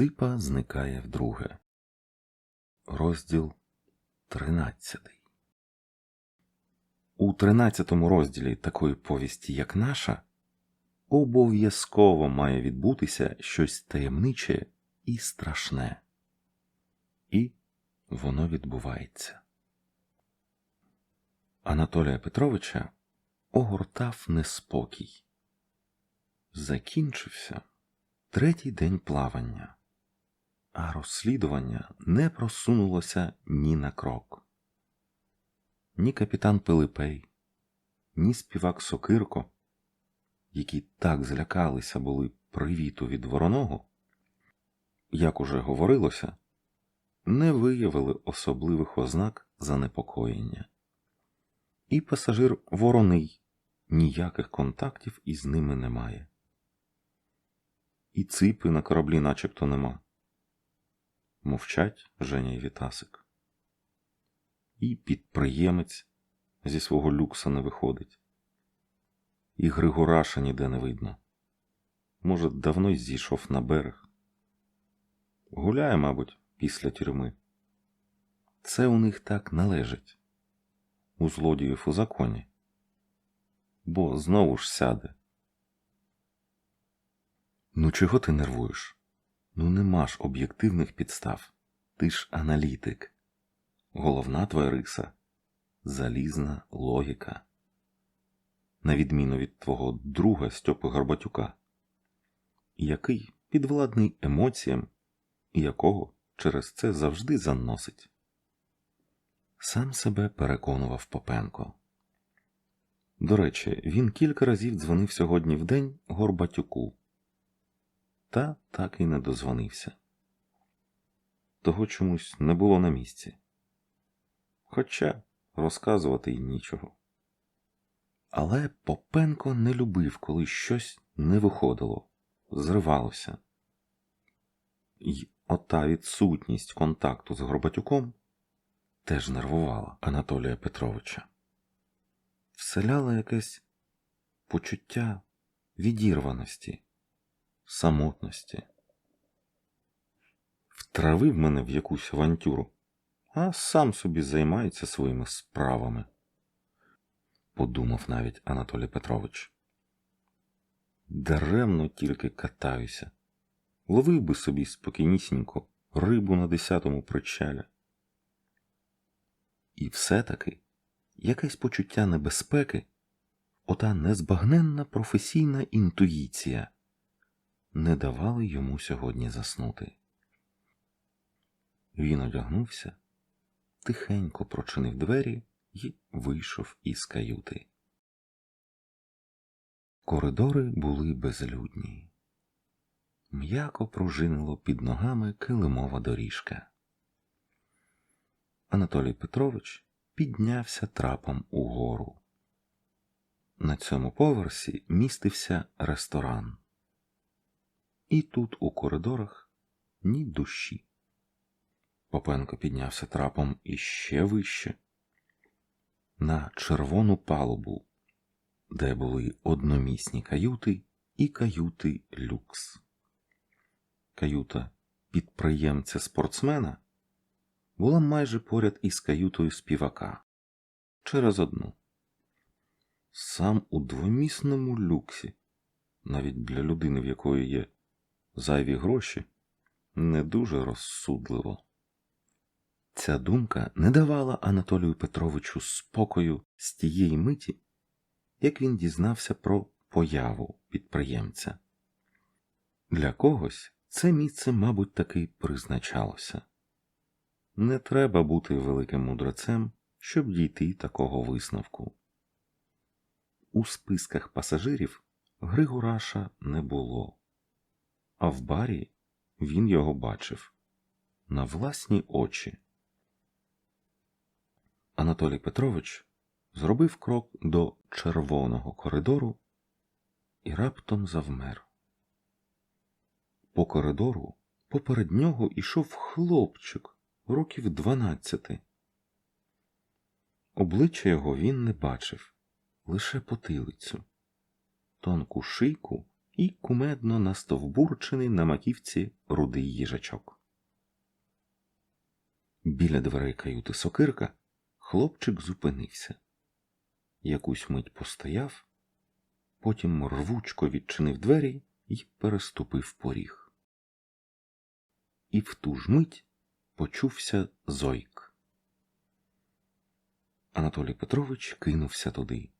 Ципа зникає вдруге. Розділ тринадцятий. У тринадцятому розділі такої повісті, як наша, обов'язково має відбутися щось таємниче і страшне. І воно відбувається. Анатолія Петровича огортав неспокій. Закінчився третій день плавання, а розслідування не просунулося ні на крок. Ні капітан Пилипей, ні співак Сокирко, які так злякалися були привіту від вороного, як уже говорилося, не виявили особливих ознак занепокоєння. І пасажир вороний ніяких контактів із ними немає. І ципи на кораблі начебто нема. Мовчать Женя і Вітасик. І підприємець зі свого люкса не виходить. І Григораша ніде не видно. Може, давно й зійшов на берег. Гуляє, мабуть, після тюрми. Це у них так належить. У злодіїв у законі. Бо знову ж сяде. Ну, чого ти нервуєш? Ну, нема ж об'єктивних підстав. Ти ж аналітик. Головна твоя риса залізна логіка. На відміну від твого друга Стьопи Горбатюка, який підвладний емоціям, і якого через це завжди заносить. Сам себе переконував Попенко. До речі, він кілька разів дзвонив сьогодні в день Горбатюку та так і не дозвонився. Того чомусь не було на місці. Хоча розказувати й нічого. Але Попенко не любив, коли щось не виходило, зривалося. І ота відсутність контакту з Горбатюком теж нервувала Анатолія Петровича. Вселяла якесь почуття відірваності самотності. Втравив мене в якусь авантюру, а сам собі займається своїми справами, подумав навіть Анатолій Петрович. Даремно тільки катаюся, ловив би собі спокійнісінько рибу на десятому причалі. І все-таки якесь почуття небезпеки, ота незбагненна професійна інтуїція не давали йому сьогодні заснути. Він одягнувся, тихенько прочинив двері і вийшов із каюти. Коридори були безлюдні. М'яко пружинило під ногами килимова доріжка. Анатолій Петрович піднявся трапом угору. На цьому поверсі містився ресторан. І тут у коридорах ні душі. Попенко піднявся трапом іще вище, на червону палубу, де були одномісні каюти і каюти люкс. Каюта підприємця спортсмена була майже поряд із каютою співака через одну. Сам у двомісному люксі, навіть для людини, в якої є зайві гроші не дуже розсудливо. Ця думка не давала Анатолію Петровичу спокою з тієї миті, як він дізнався про появу підприємця. Для когось це місце, мабуть, таки призначалося. Не треба бути великим мудрецем, щоб дійти такого висновку. У списках пасажирів Григораша не було а в барі він його бачив на власні очі. Анатолій Петрович зробив крок до червоного коридору і раптом завмер. По коридору поперед нього ішов хлопчик років дванадцяти. Обличчя його він не бачив, лише потилицю, тонку шийку і кумедно настовбурчений на маківці рудий їжачок. Біля дверей каюти сокирка хлопчик зупинився. Якусь мить постояв, потім рвучко відчинив двері і переступив поріг. І в ту ж мить почувся зойк. Анатолій Петрович кинувся туди.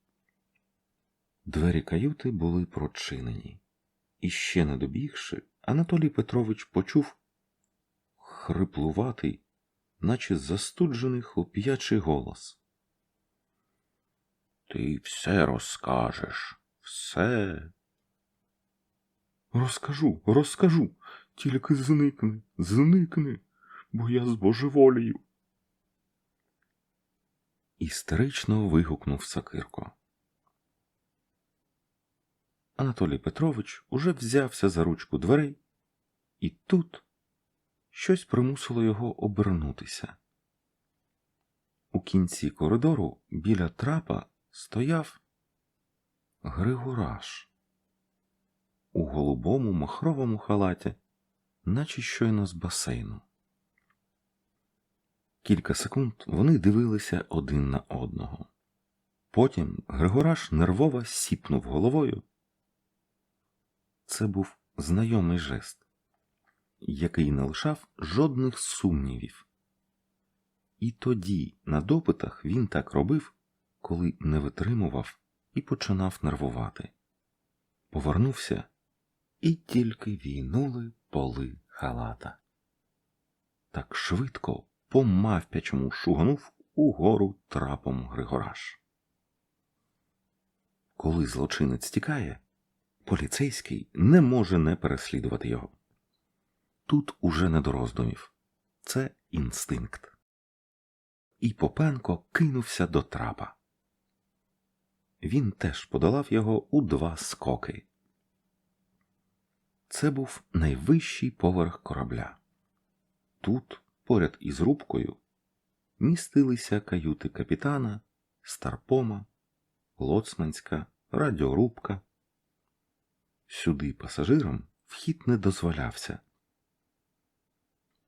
Двері каюти були прочинені, і ще не добігши, Анатолій Петрович почув хриплуватий, наче застуджений хлоп'ячий голос. Ти все розкажеш, все. Розкажу, розкажу, тільки зникни, зникни, бо я збожеволію. Істерично вигукнув Сакирко. Анатолій Петрович уже взявся за ручку дверей, і тут щось примусило його обернутися. У кінці коридору біля трапа стояв Григораш у голубому махровому халаті, наче щойно з басейну. Кілька секунд вони дивилися один на одного. Потім Григораш нервово сіпнув головою. Це був знайомий жест, який не лишав жодних сумнівів. І тоді на допитах він так робив, коли не витримував і починав нервувати. Повернувся, і тільки війнули поли халата. Так швидко по мавпячому шуганув угору трапом Григораш. Коли злочинець тікає, поліцейський не може не переслідувати його. Тут уже не до роздумів це інстинкт. І Попенко кинувся до трапа. Він теж подолав його у два скоки. Це був найвищий поверх корабля. Тут, поряд із рубкою, містилися каюти капітана, старпома, лоцманська, радіорубка. Сюди пасажирам вхід не дозволявся.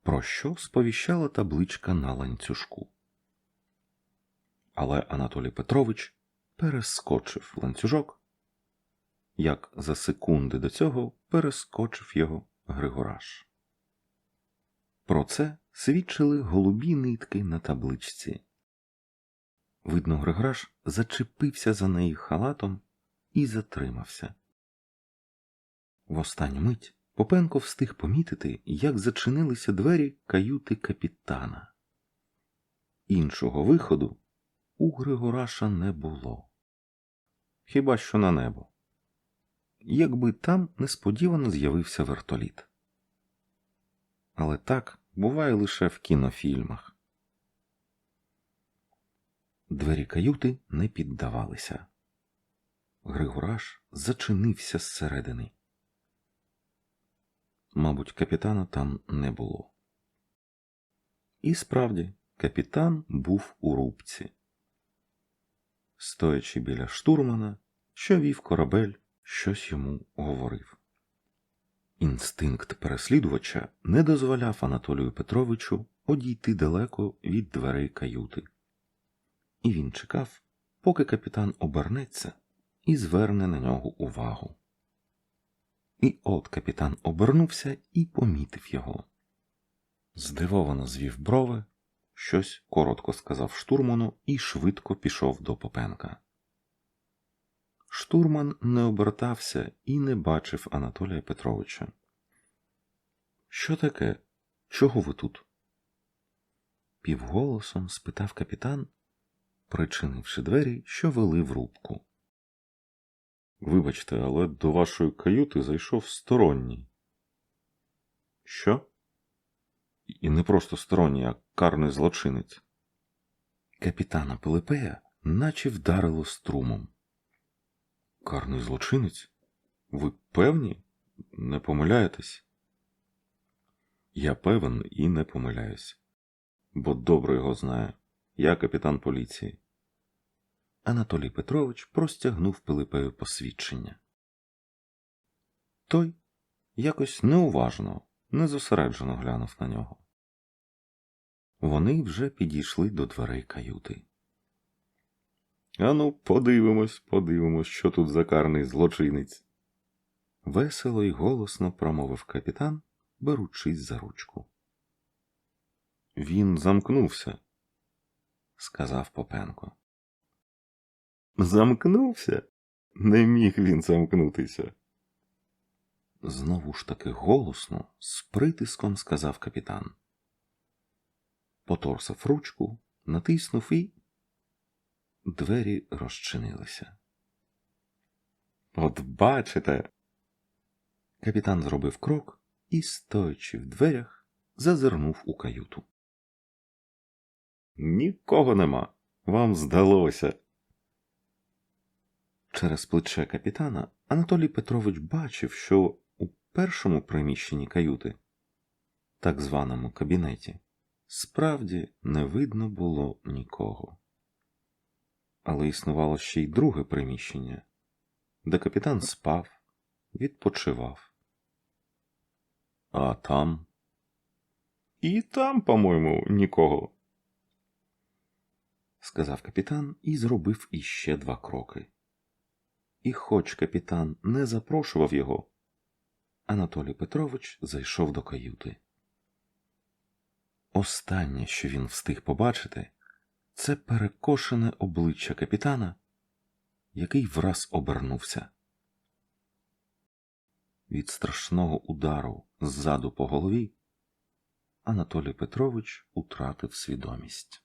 Про що сповіщала табличка на ланцюжку. Але Анатолій Петрович перескочив ланцюжок, як за секунди до цього перескочив його Григораш. Про це свідчили голубі нитки на табличці. Видно, Григораш зачепився за неї халатом і затримався. В останню мить Попенко встиг помітити, як зачинилися двері каюти капітана. Іншого виходу у Григораша не було. Хіба що на небо. Якби там несподівано з'явився вертоліт. Але так буває лише в кінофільмах. Двері каюти не піддавалися. Григораш зачинився зсередини. Мабуть, капітана там не було. І справді, капітан був у рубці. Стоячи біля штурмана, що вів корабель, щось йому говорив. Інстинкт переслідувача не дозволяв Анатолію Петровичу одійти далеко від дверей каюти. І він чекав, поки капітан обернеться і зверне на нього увагу. І от капітан обернувся і помітив його. Здивовано звів брови, щось коротко сказав штурману і швидко пішов до Попенка. Штурман не обертався і не бачив Анатолія Петровича. Що таке? Чого ви тут? Півголосом спитав капітан, причинивши двері, що вели в рубку. Вибачте, але до вашої каюти зайшов сторонній. Що? І не просто сторонній, а карний злочинець. Капітана Пилипея наче вдарило струмом. Карний злочинець? Ви певні? Не помиляєтесь? Я певен і не помиляюсь, бо добре його знаю. Я капітан поліції. Анатолій Петрович простягнув Пилипею посвідчення. Той якось неуважно, незосереджено глянув на нього. Вони вже підійшли до дверей каюти. Ану, подивимось, подивимось, що тут за карний злочинець. Весело й голосно промовив капітан, беручись за ручку. Він замкнувся, сказав Попенко. Замкнувся? Не міг він замкнутися. Знову ж таки голосно, з притиском сказав капітан. Поторсав ручку, натиснув і двері розчинилися. От бачите. Капітан зробив крок і, стоячи в дверях, зазирнув у каюту. Нікого нема. Вам здалося. Через плече капітана Анатолій Петрович бачив, що у першому приміщенні каюти, так званому кабінеті, справді не видно було нікого. Але існувало ще й друге приміщення, де капітан спав, відпочивав. А там. І там, по-моєму, нікого. Сказав капітан і зробив іще два кроки. І хоч капітан не запрошував його, Анатолій Петрович зайшов до каюти. Останнє, що він встиг побачити, це перекошене обличчя капітана, який враз обернувся. Від страшного удару ззаду по голові Анатолій Петрович утратив свідомість.